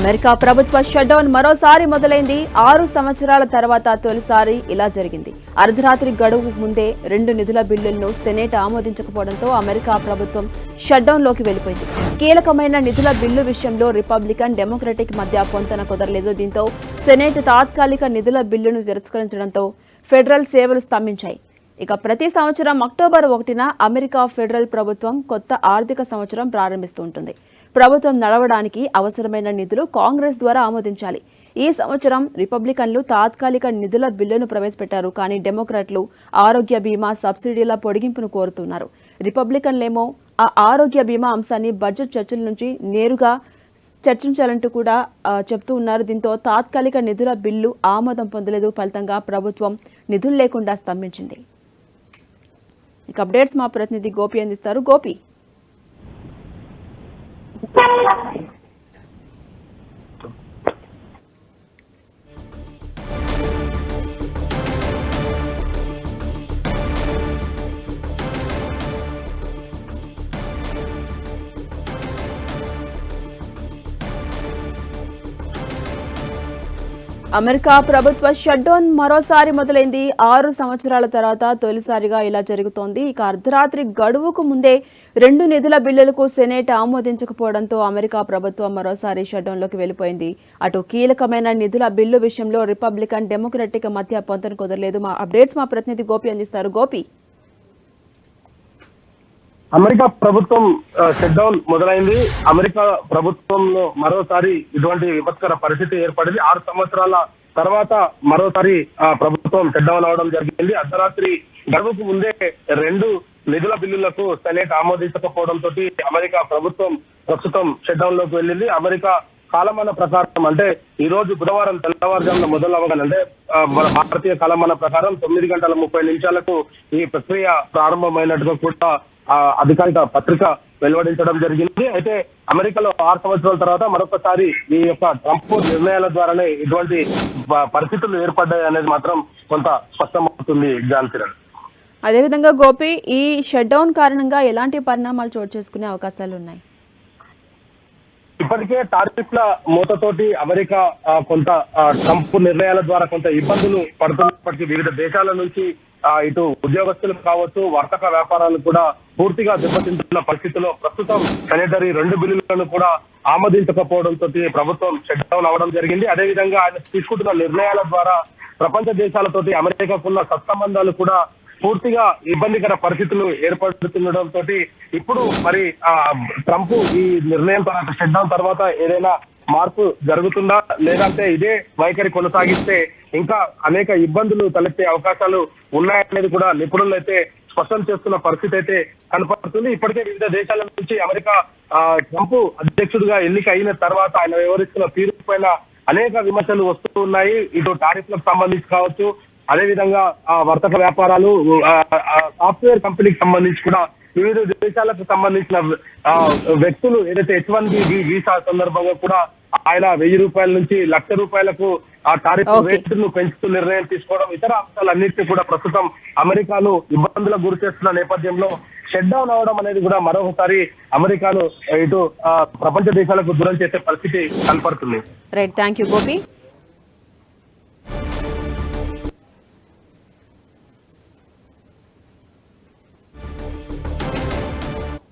America ప్రభుత్వ shutdown మరోసారి మొదలైంది. ఆరు సంవత్సరాల తర్వాత తొలిసారి ఇలా జరిగింది. అర్ధరాత్రి గడువు ముందే రెండు నిధుల బిల్లులను సెనేట్ ఆమోదించకపోవడంతో అమెరికా ప్రభుత్వం షట్డౌన్లోకి వెళ్ళిపోయింది కీలకమైన నిధుల బిల్లు విషయంలో రిపబ్లికన్ డెమోక్రటిక్ మధ్య పొంతన కుదరలేదు. దీంతో సెనేట్ తాత్కాలిక నిధుల బిల్లును తిరస్కరించడంతో ఫెడరల్ సేవలు స్తంభించాయి. ఇక ప్రతి సంవత్సరం అక్టోబర్ ఒకటిన అమెరికా ఫెడరల్ ప్రభుత్వం కొత్త ఆర్థిక సంవత్సరం ప్రారంభిస్తూ ఉంటుంది. ప్రభుత్వం నడవడానికి అవసరమైన నిధులు కాంగ్రెస్ ద్వారా ఆమోదించాలి. ఈ సంవత్సరం రిపబ్లికన్లు తాత్కాలిక నిధుల బిల్లును ప్రవేశపెట్టారు. కానీ డెమోక్రాట్లు ఆరోగ్య బీమా సబ్సిడీల పొడిగింపును కోరుతున్నారు. రిపబ్లికన్లేమో ఆ ఆరోగ్య బీమా అంశాన్ని బడ్జెట్ చర్చల నుంచి నేరుగా చర్చించాలంటూ కూడా చెప్తూ ఉన్నారు. దీంతో తాత్కాలిక నిధుల బిల్లు ఆమోదం పొందలేదు. ఫలితంగా ప్రభుత్వం నిధులు లేకుండా స్తంభించింది. ఇక అప్డేట్స్ మా ప్రతినిధి గోపి అందిస్తారు. గోపి. అమెరికా ప్రభుత్వ షట్డౌన్ మరోసారి మొదలైంది. ఆరు సంవత్సరాల తర్వాత తొలిసారిగా ఇలా జరుగుతోంది. ఇక అర్ధరాత్రి గడువుకు ముందే రెండు నిధుల బిల్లులకు సెనేట్ ఆమోదించకపోవడంతో అమెరికా ప్రభుత్వం మరోసారి షట్డౌన్లోకి వెళ్ళిపోయింది. అటు కీలకమైన నిధుల బిల్లు విషయంలో రిపబ్లికన్ డెమోక్రటిక్ మధ్య పొంతన కుదరలేదు. మా అప్డేట్స్ మా ప్రతినిధి గోపి అందిస్తారు. గోపి. అమెరికా ప్రభుత్వం షట్ డౌన్ మొదలైంది. అమెరికా ప్రభుత్వంలో మరోసారి ఇటువంటి విపత్కర పరిస్థితి ఏర్పడింది. ఆరు సంవత్సరాల తర్వాత మరోసారి ఆ, ప్రభుత్వం షట్ డౌన్ అవడం జరిగింది. అర్ధరాత్రి గడువుకు ముందే రెండు నిధుల బిల్లులకు సెనేట్ ఆమోదించకపోవడంతో అమెరికా ప్రభుత్వం ప్రస్తుతం షట్ డౌన్లోకి వెళ్ళింది. అమెరికా కాలమాన ప్రకారం అంటే ఈ రోజు బుధవారం తెల్లవారుజామున మొదలు అంటే మన భారతీయ కాలమాన ప్రకారం తొమ్మిది గంటల ముప్పై నిమిషాలకు ఈ ప్రక్రియ ప్రారంభమైనట్టుగా కూడా అధికారిక పత్రిక వెలువడించడం జరిగింది. అయితే అమెరికాలో ఆరు సంవత్సరాల తర్వాత మరొకసారి ఈ యొక్క ట్రంప్ నిర్ణయాల ద్వారానే ఇటువంటి ప- పరిస్థితులు ఏర్పడ్డాయి అనేది మాత్రం కొంత స్పష్టమవుతుంది జాన్సీరన్ అదేవిధంగా గోపి ఈ షట్డౌన్ కారణంగా ఎలాంటి పరిణామాలు చోటు చేసుకునే అవకాశాలు ఉన్నాయి ఇప్పటికే టారిఫ్ల మూతతోటి అమెరికా కొంత ట్రంప్ నిర్ణయాల ద్వారా కొంత ఇబ్బందులు పడుతున్నప్పటికీ వివిధ దేశాల నుంచి ఇటు ఉద్యోగస్తులు కావచ్చు వర్తక వ్యాపారాలు కూడా పూర్తిగా దెబ్బతింటున్న పరిస్థితిలో ప్రస్తుతం సెనేటరీ రెండు బిల్లులను కూడా ఆమోదించకపోవడంతో ప్రభుత్వం షట్ డౌన్ అవడం జరిగింది. అదేవిధంగా ఆయన తీసుకుంటున్న నిర్ణయాల ద్వారా ప్రపంచ దేశాలతోటి అమెరికాకున్న సత్సంబంధాలు కూడా పూర్తిగా ఇబ్బందికర పరిస్థితులు ఏర్పడుతుండటంతో ఇప్పుడు మరి ఆ ట్రంప్ ఈ నిర్ణయం తర్వాత షట్ డౌన్ తర్వాత ఏదైనా మార్పు జరుగుతుందా? లేదంటే ఇదే వైఖరి కొనసాగిస్తే ఇంకా అనేక ఇబ్బందులు తలెత్తే అవకాశాలు ఉన్నాయనేది కూడా నిపుణులు అయితే స్పష్టం చేస్తున్న పరిస్థితి అయితే కనపడుతుంది. ఇప్పటికే వివిధ దేశాల నుంచి అమెరికా ఆ, ట్రంప్ అధ్యక్షుడిగా ఎన్నిక అయిన తర్వాత ఆయన వ్యవహరిస్తున్న తీరు పైన అనేక విమర్శలు వస్తూ ఉన్నాయి. ఇటు టారిఫ్లకు సంబంధించి కావచ్చు అదే విధంగా ఆ వర్తక వ్యాపారాలు సాఫ్ట్వేర్ కంపెనీకి సంబంధించి కూడా వివిధ దేశాలకు సంబంధించిన ఆ, వ్యక్తులు ఏదైతే హెచ్ వన్ బి వీసా సందర్భంగా కూడా ఆయన వెయ్యి రూపాయల నుంచి లక్ష రూపాయలకు ఆ టారిఫ్. రేట్ను పెంచుతూ నిర్ణయం తీసుకోవడం ఇతర అంశాలన్నింటినీ కూడా ప్రస్తుతం అమెరికాను ఇబ్బందులకు గురి చేస్తున్న నేపథ్యంలో షట్ డౌన్ అవడం అనేది కూడా మరొకసారి అమెరికాను ఇటు ప్రపంచ దేశాలకు దూరం చేసే పరిస్థితి కనపడుతుంది. Right thank you Gopi